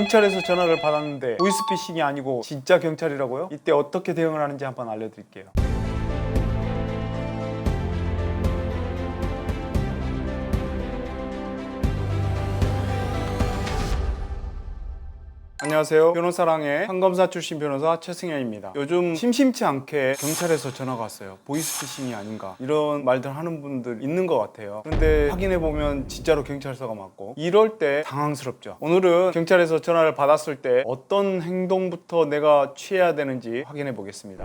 경찰에서 전화를 받았는데 보이스피싱이 아니고 진짜 경찰이라고요? 이때 어떻게 대응을 하는지 한번 알려드릴게요. 안녕하세요. 변호사랑의 판검사 출신 변호사 최승현입니다. 요즘 심심치 않게 경찰에서 전화가 왔어요. 보이스피싱이 아닌가 이런 말들 하는 분들 있는 것 같아요. 그런데 확인해 보면 진짜로 경찰서가 맞고 이럴 때 당황스럽죠. 오늘은 경찰에서 전화를 받았을 때 어떤 행동부터 내가 취해야 되는지 확인해 보겠습니다.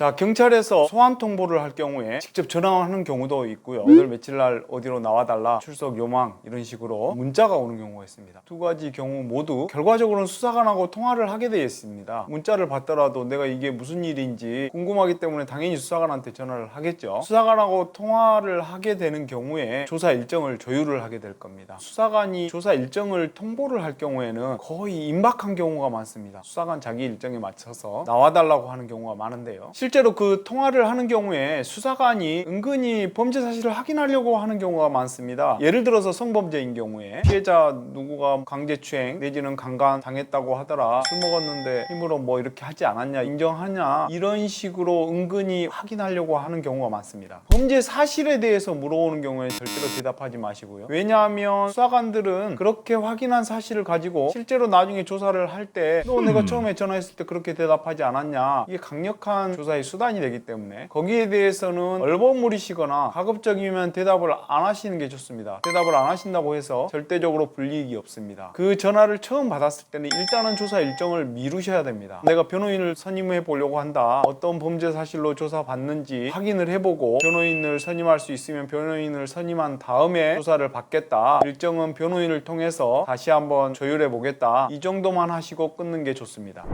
자, 경찰에서 소환 통보를 할 경우에 직접 전화하는 경우도 있고요. 오늘 며칠 날 어디로 나와달라, 출석 요망 이런 식으로 문자가 오는 경우가 있습니다. 두 가지 경우 모두 결과적으로는 수사관하고 통화를 하게 되어 있습니다. 문자를 받더라도 내가 이게 무슨 일인지 궁금하기 때문에 당연히 수사관한테 전화를 하겠죠. 수사관하고 통화를 하게 되는 경우에 조사 일정을 조율을 하게 될 겁니다. 수사관이 조사 일정을 통보를 할 경우에는 거의 임박한 경우가 많습니다. 수사관 자기 일정에 맞춰서 나와달라고 하는 경우가 많은데요. 실제로 그 통화를 하는 경우에 수사관이 은근히 범죄 사실을 확인하려고 하는 경우가 많습니다. 예를 들어서 성범죄인 경우에 피해자 누구가 강제추행 내지는 강간 당했다고 하더라 술 먹었는데 힘으로 뭐 이렇게 하지 않았냐 인정하냐 이런 식으로 은근히 확인하려고 하는 경우가 많습니다. 범죄 사실에 대해서 물어오는 경우에 절대로 대답하지 마시고요. 왜냐하면 수사관들은 그렇게 확인한 사실을 가지고 실제로 나중에 조사를 할 때 너 내가 처음에 전화했을 때 그렇게 대답하지 않았냐 이게 강력한 조사의 수단이 되기 때문에 거기에 대해서는 얼버무리시거나 가급적이면 대답을 안 하시는 게 좋습니다. 대답을 안 하신다고 해서 절대적으로 불이익이 없습니다. 그 전화를 처음 받았을 때는 일단은 조사 일정을 미루셔야 됩니다. 내가 변호인을 선임해 보려고 한다. 어떤 범죄 사실로 조사 받는지 확인을 해보고 변호인을 선임할 수 있으면 변호인을 선임한 다음에 조사를 받겠다. 일정은 변호인을 통해서 다시 한번 조율해 보겠다. 이 정도만 하시고 끊는 게 좋습니다.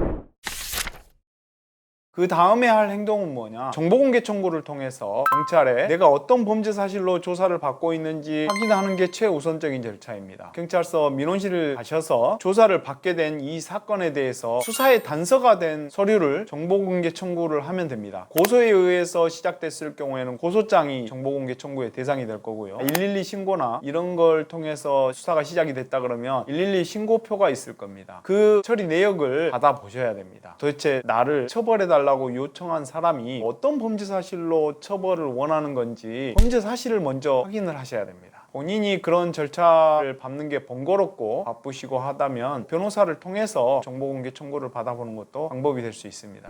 그 다음에 할 행동은 뭐냐? 정보공개 청구를 통해서 경찰에 내가 어떤 범죄 사실로 조사를 받고 있는지 확인하는 게 최우선적인 절차입니다. 경찰서 민원실을 가셔서 조사를 받게 된 이 사건에 대해서 수사의 단서가 된 서류를 정보공개 청구를 하면 됩니다. 고소에 의해서 시작됐을 경우에는 고소장이 정보공개 청구의 대상이 될 거고요. 112 신고나 이런 걸 통해서 수사가 시작이 됐다 그러면 112 신고표가 있을 겁니다. 그 처리 내역을 받아보셔야 됩니다. 도대체 나를 처벌해달라 달라고 요청한 사람이 어떤 범죄 사실로 처벌을 원하는 건지 범죄 사실을 먼저 확인을 하셔야 됩니다. 본인이 그런 절차를 밟는 게 번거롭고 바쁘시고 하다면 변호사를 통해서 정보 공개 청구를 받아보는 것도 방법이 될 수 있습니다.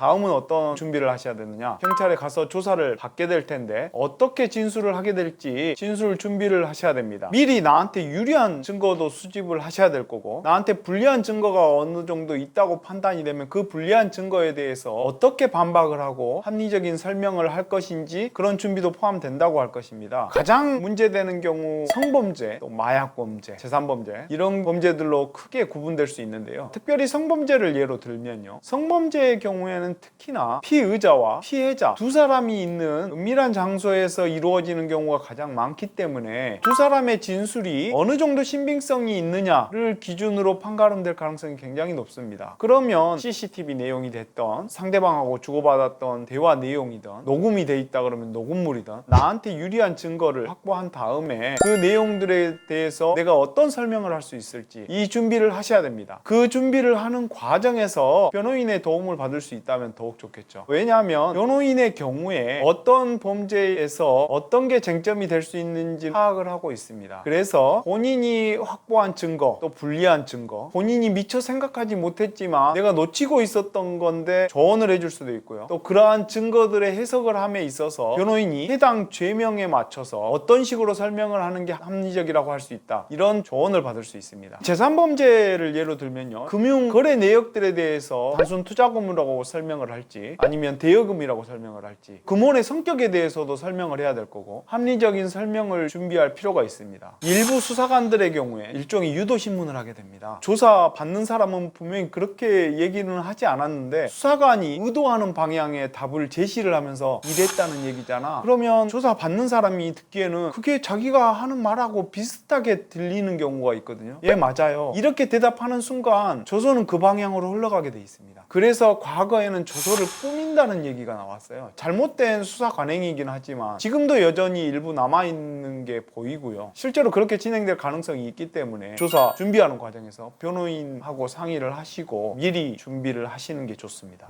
다음은 어떤 준비를 하셔야 되느냐? 경찰에 가서 조사를 받게 될 텐데 어떻게 진술을 하게 될지 진술 준비를 하셔야 됩니다. 미리 나한테 유리한 증거도 수집을 하셔야 될 거고 나한테 불리한 증거가 어느 정도 있다고 판단이 되면 그 불리한 증거에 대해서 어떻게 반박을 하고 합리적인 설명을 할 것인지 그런 준비도 포함된다고 할 것입니다. 가장 문제되는 경우 성범죄 또 마약범죄 재산범죄 이런 범죄들로 크게 구분될 수 있는데요. 특별히 성범죄를 예로 들면요. 성범죄의 경우에는 특히나 피의자와 피해자 두 사람이 있는 은밀한 장소에서 이루어지는 경우가 가장 많기 때문에 두 사람의 진술이 어느 정도 신빙성이 있느냐를 기준으로 판가름될 가능성이 굉장히 높습니다. 그러면 CCTV 내용이 됐던 상대방하고 주고받았던 대화 내용이든 녹음이 돼 있다 그러면 녹음물이든 나한테 유리한 증거를 확보한 다음에 그 내용들에 대해서 내가 어떤 설명을 할 수 있을지 이 준비를 하셔야 됩니다. 그 준비를 하는 과정에서 변호인의 도움을 받을 수 있 다면 더욱 좋겠죠. 왜냐하면 변호인의 경우에 어떤 범죄에서 어떤 게 쟁점이 될 수 있는지 파악을 하고 있습니다. 그래서 본인이 확보한 증거, 또 불리한 증거, 본인이 미처 생각하지 못했지만 내가 놓치고 있었던 건데 조언을 해줄 수도 있고요. 또 그러한 증거들의 해석을 함에 있어서 변호인이 해당 죄명에 맞춰서 어떤 식으로 설명을 하는 게 합리적이라고 할 수 있다. 이런 조언을 받을 수 있습니다. 재산범죄를 예로 들면요. 금융 거래 내역들에 대해서 단순 투자금이라고 설명 을 할지 아니면 대여금이라고 설명을 할지 금원의 성격에 대해서도 설명을 해야 될 거고 합리적인 설명을 준비할 필요가 있습니다. 일부 수사관들의 경우에 일종의 유도 신문을 하게 됩니다. 조사 받는 사람은 분명히 그렇게 얘기는 하지 않았는데 수사관이 의도하는 방향의 답을 제시를 하면서 이랬다는 얘기잖아. 그러면 조사 받는 사람이 듣기에는 그게 자기가 하는 말하고 비슷하게 들리는 경우가 있거든요. 예, 맞아요. 이렇게 대답하는 순간 조선은 그 방향으로 흘러가게 돼 있습니다. 그래서 과거에는 경우에는 조서를 꾸민다는 얘기가 나왔어요. 잘못된 수사 관행이긴 하지만 지금도 여전히 일부 남아 있는 게 보이고요. 실제로 그렇게 진행될 가능성이 있기 때문에 조사 준비하는 과정에서 변호인하고 상의를 하시고 미리 준비를 하시는 게 좋습니다.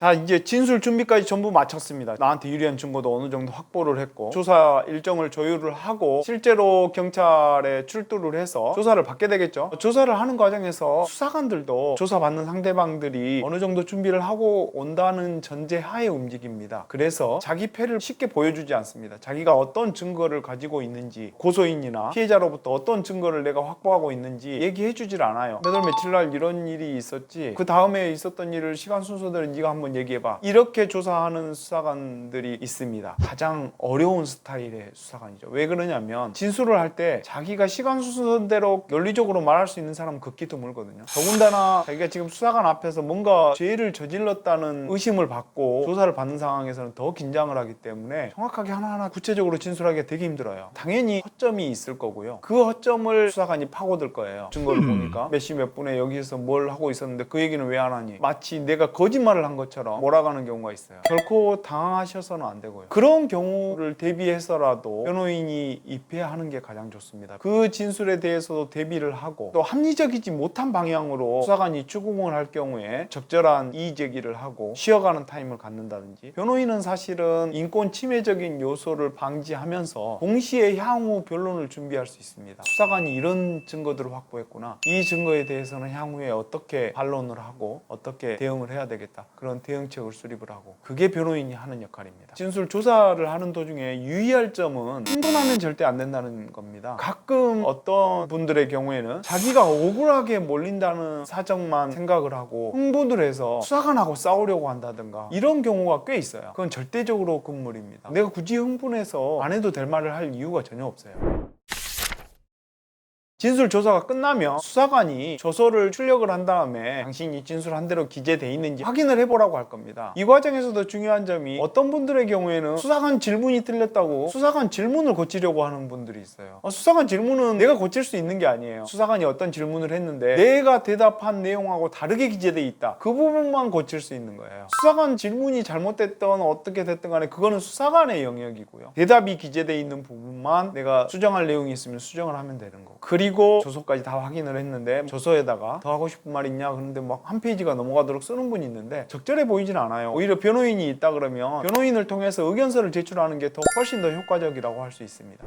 자 이제 진술 준비까지 전부 마쳤습니다. 나한테 유리한 증거도 어느 정도 확보를 했고 조사 일정을 조율을 하고 실제로 경찰에 출두를 해서 조사를 받게 되겠죠. 조사를 하는 과정에서 수사관들도 조사받는 상대방들이 어느 정도 준비를 하고 온다는 전제하에 움직입니다. 그래서 자기 패를 쉽게 보여주지 않습니다. 자기가 어떤 증거를 가지고 있는지 고소인이나 피해자로부터 어떤 증거를 내가 확보하고 있는지 얘기해 주질 않아요. 몇월 며칠 날 이런 일이 있었지. 그 다음에 있었던 일을 시간 순서대로 네가 한번 얘기해봐. 이렇게 조사하는 수사관들이 있습니다. 가장 어려운 스타일의 수사관이죠. 왜 그러냐면 진술을 할 때 자기가 시간 순서대로 논리적으로 말할 수 있는 사람은 극히 드물거든요. 더군다나 자기가 지금 수사관 앞에서 뭔가 죄를 저질렀다는 의심을 받고 조사를 받는 상황에서는 더 긴장을 하기 때문에 정확하게 하나하나 구체적으로 진술하기가 되게 힘들어요. 당연히 허점이 있을 거고요. 그 허점을 수사관이 파고들 거예요. 증거를 보니까 몇 시 몇 분에 여기서 뭘 하고 있었는데 그 얘기는 왜 안 하니? 마치 내가 거짓말을 한 것처럼 몰아가는 경우가 있어요. 결코 당황하셔서는 안 되고요. 그런 경우를 대비해서라도 변호인이 입회하는 게 가장 좋습니다. 그 진술에 대해서도 대비를 하고 또 합리적이지 못한 방향으로 수사관이 추궁을 할 경우에 적절한 이의 제기를 하고 쉬어가는 타임을 갖는다든지 변호인은 사실은 인권 침해적인 요소를 방지하면서 동시에 향후 변론을 준비할 수 있습니다. 수사관이 이런 증거들을 확보했구나. 이 증거에 대해서는 향후에 어떻게 반론을 하고 어떻게 대응을 해야 되겠다. 그런 대응책을 수립을 하고 그게 변호인이 하는 역할입니다. 진술 조사를 하는 도중에 유의할 점은 흥분하면 절대 안 된다는 겁니다. 가끔 어떤 분들의 경우에는 자기가 억울하게 몰린다는 사정만 생각을 하고 흥분을 해서 수사관하고 싸우려고 한다든가 이런 경우가 꽤 있어요. 그건 절대적으로 금물입니다. 내가 굳이 흥분해서 안 해도 될 말을 할 이유가 전혀 없어요. 진술 조사가 끝나면 수사관이 조서를 출력을 한 다음에 당신이 진술한 대로 기재돼 있는지 확인을 해보라고 할 겁니다. 이 과정에서도 중요한 점이 어떤 분들의 경우에는 수사관 질문이 틀렸다고 수사관 질문을 고치려고 하는 분들이 있어요. 어, 수사관 질문은 내가 고칠 수 있는 게 아니에요. 수사관이 어떤 질문을 했는데 내가 대답한 내용하고 다르게 기재돼 있다. 그 부분만 고칠 수 있는 거예요. 수사관 질문이 잘못됐던 어떻게 됐든 간에 그거는 수사관의 영역이고요. 대답이 기재돼 있는 부분만 내가 수정할 내용이 있으면 수정을 하면 되는 거고. 그리고 조서까지 다 확인을 했는데 조서에다가 더 하고 싶은 말 있냐 그런데 막 한 페이지가 넘어가도록 쓰는 분이 있는데 적절해 보이진 않아요. 오히려 변호인이 있다 그러면 변호인을 통해서 의견서를 제출하는 게 더 훨씬 더 효과적이라고 할 수 있습니다.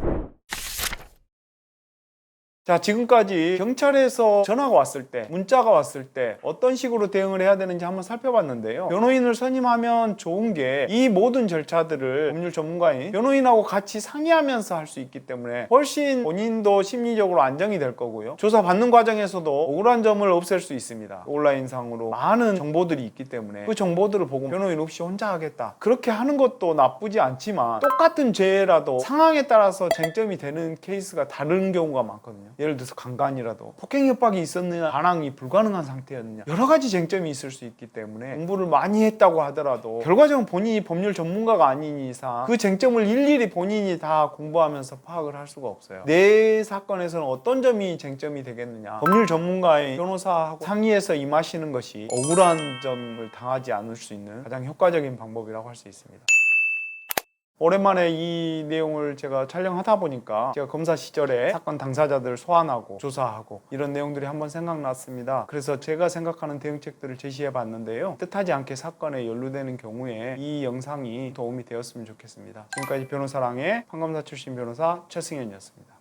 자, 지금까지 경찰에서 전화가 왔을 때, 문자가 왔을 때 어떤 식으로 대응을 해야 되는지 한번 살펴봤는데요. 변호인을 선임하면 좋은 게 이 모든 절차들을 법률 전문가인 변호인하고 같이 상의하면서 할 수 있기 때문에 훨씬 본인도 심리적으로 안정이 될 거고요. 조사 받는 과정에서도 억울한 점을 없앨 수 있습니다. 온라인상으로 많은 정보들이 있기 때문에 그 정보들을 보고 변호인 없이 혼자 하겠다. 그렇게 하는 것도 나쁘지 않지만 똑같은 죄라도 상황에 따라서 쟁점이 되는 케이스가 다른 경우가 많거든요. 예를 들어서 강간이라도 폭행 협박이 있었느냐 반항이 불가능한 상태였느냐 여러 가지 쟁점이 있을 수 있기 때문에 공부를 많이 했다고 하더라도 결과적으로 본인이 법률 전문가가 아닌 이상 그 쟁점을 일일이 본인이 다 공부하면서 파악을 할 수가 없어요. 내 사건에서는 어떤 점이 쟁점이 되겠느냐 법률 전문가의 변호사하고 상의해서 임하시는 것이 억울한 점을 당하지 않을 수 있는 가장 효과적인 방법이라고 할 수 있습니다. 오랜만에 이 내용을 제가 촬영하다 보니까 제가 검사 시절에 사건 당사자들을 소환하고 조사하고 이런 내용들이 한번 생각났습니다. 그래서 제가 생각하는 대응책들을 제시해 봤는데요. 뜻하지 않게 사건에 연루되는 경우에 이 영상이 도움이 되었으면 좋겠습니다. 지금까지 변호사랑의 판검사 출신 변호사 최승현이었습니다.